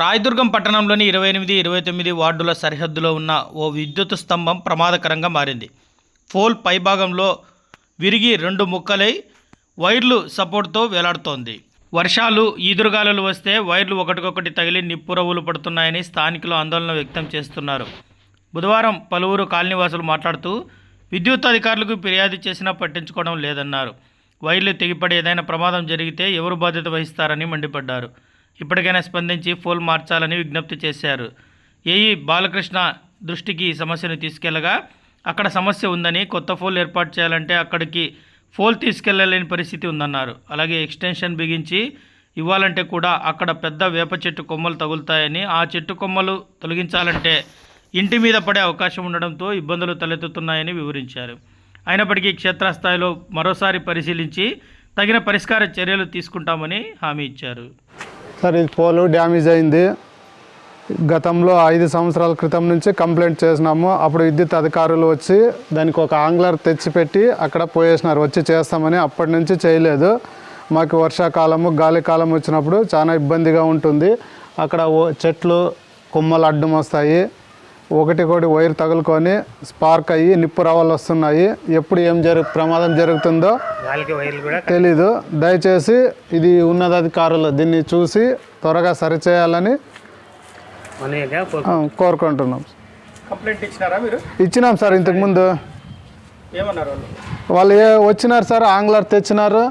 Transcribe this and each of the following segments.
రాయదుర్గం పట్టణంలోని ఇరవై ఎనిమిది ఇరవై తొమ్మిది వార్డుల సరిహద్దులో ఉన్న ఓ విద్యుత్ స్తంభం ప్రమాదకరంగా మారింది. పోల్ పైభాగంలో విరిగి రెండు ముక్కలై వైర్లు సపోర్ట్తో వేలాడుతోంది. వర్షాలు ఈదురుగాలులు వస్తే వైర్లు ఒకటికొకటి తగిలి నిప్పురవ్వులు పడుతున్నాయని స్థానికులు ఆందోళన వ్యక్తం చేస్తున్నారు. బుధవారం పలువురు కాలనీవాసులు మాట్లాడుతూ విద్యుత్ అధికారులకు ఫిర్యాదు చేసినా పట్టించుకోవడం లేదన్నారు. వైర్లు తెగిపడి ఏదైనా ప్రమాదం జరిగితే ఎవరు బాధ్యత వహిస్తారని మండిపడ్డారు. ఇప్పటికైనా స్పందించి ఫోల్ మార్చాలని విజ్ఞప్తి చేశారు. ఏఈ బాలకృష్ణ దృష్టికి ఈ సమస్యను తీసుకెళ్ళగా అక్కడ సమస్య ఉందని కొత్త ఫోల్ ఏర్పాటు చేయాలంటే అక్కడికి ఫోల్ తీసుకెళ్ళలేని పరిస్థితి ఉందన్నారు. అలాగే ఎక్స్టెన్షన్ బిగించి ఇవ్వాలంటే కూడా అక్కడ పెద్ద వేప చెట్టు కొమ్మలు తగులుతాయని ఆ చెట్టు కొమ్మలు తొలగించాలంటే ఇంటి మీద పడే అవకాశం ఉండడంతో ఇబ్బందులు తలెత్తుతున్నాయని వివరించారు. అయినప్పటికీ క్షేత్రస్థాయిలో మరోసారి పరిశీలించి తగిన పరిష్కార చర్యలు తీసుకుంటామని హామీ ఇచ్చారు. సార్ ఇది పోలు డ్యామేజ్ అయింది. గతంలో ఐదు సంవత్సరాల క్రితం నుంచి కంప్లైంట్ చేసినాము. అప్పుడు విద్యుత్ అధికారులు వచ్చి దానికి ఒక ఆంగ్లర్ తెచ్చిపెట్టి అక్కడ పోయేసినారు. వచ్చి చేస్తామని అప్పటి నుంచి చేయలేదు. మాకు వర్షాకాలము గాలికాలం వచ్చినప్పుడు చాలా ఇబ్బందిగా ఉంటుంది. అక్కడ ఓ- చెట్లు కొమ్మలు అడ్డం వస్తాయి ఒకటి ఒకటి వైర్ తగులుకొని స్పార్క్ అయ్యి నిప్పు రవ్వలు వస్తున్నాయి. ఎప్పుడు ఏం జరు ప్రమాదం జరుగుతుందో గాలికి వైర్లు కూడా తెలీదు. దయచేసి ఇది ఉన్నతాధికారులు దీన్ని చూసి త్వరగా సరిచేయాలని కోరుకుంటున్నాం. కంప్లైంట్ ఇచ్చినారా మీరు? ఇచ్చినాం సార్ ఇంతకుముందు ఏమన్నారు వాళ్ళు? వచ్చినారు సార్ ఆంగ్లర్ తెచ్చినారు.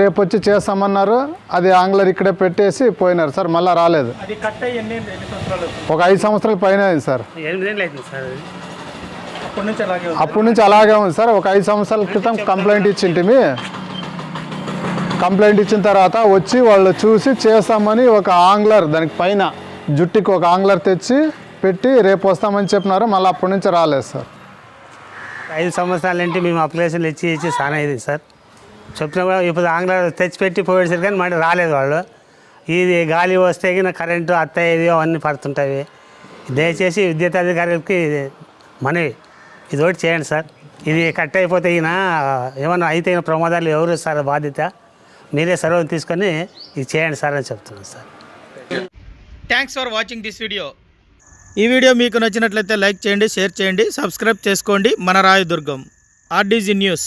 రేపు వచ్చి చేస్తామన్నారు. అది ఆంగ్లర్ ఇక్కడే పెట్టేసి పోయినారు. సార్ మళ్ళీ రాలేదు. ఒక ఐదు సంవత్సరాల పైన అయింది సార్. ఎనిమిదేళ్ళు అవుతుంది సార్ అది. అప్పటి నుంచి అలాగే ఉంది. అప్పటి నుంచి అలాగే ఉంది సార్. ఒక ఐదు సంవత్సరాల క్రితం కంప్లైంట్ ఇచ్చింటిమి కంప్లైంట్ ఇచ్చిన తర్వాత వచ్చి వాళ్ళు చూసి చేస్తామని ఒక ఆంగ్లర్ దానికి పైన జుట్టుకి ఒక ఆంగ్లర్ తెచ్చి పెట్టి రేపు వస్తామని చెప్పినారు. మళ్ళీ అప్పటి నుంచి రాలేదు సార్. ఐదు సంవత్సరాలు ఏంటి మేము అప్లికేషన్లు ఇచ్చి ఇచ్చి చాలా అయింది సార్. చెప్పినా కూడా ఇప్పుడు ఆంగ్ల తెచ్చిపెట్టి పోయేసరికి కానీ మళ్ళీ రాలేదు వాళ్ళు. ఇది గాలి వస్తే కానీ కరెంటు అత్తయ్యేది అవన్నీ పడుతుంటాయి. దయచేసి విద్యుత్ అధికారులకి మనవి ఇది ఒకటి చేయండి సార్. ఇది కట్ అయిపోతే ఈయన ఏమన్నా అయితే ప్రమాదాలు ఎవరు సార్ బాధ్యత? మీరే సర్వం తీసుకొని ఇది చేయండి సార్ అని చెప్తున్నాను sir. Thanks for watching this video ఈ వీడియో మీకు నచ్చినట్లయితే లైక్ చేయండి షేర్ చేయండి సబ్స్క్రైబ్ చేసుకోండి. మన రాయదుర్గం ఆర్డీజీ న్యూస్.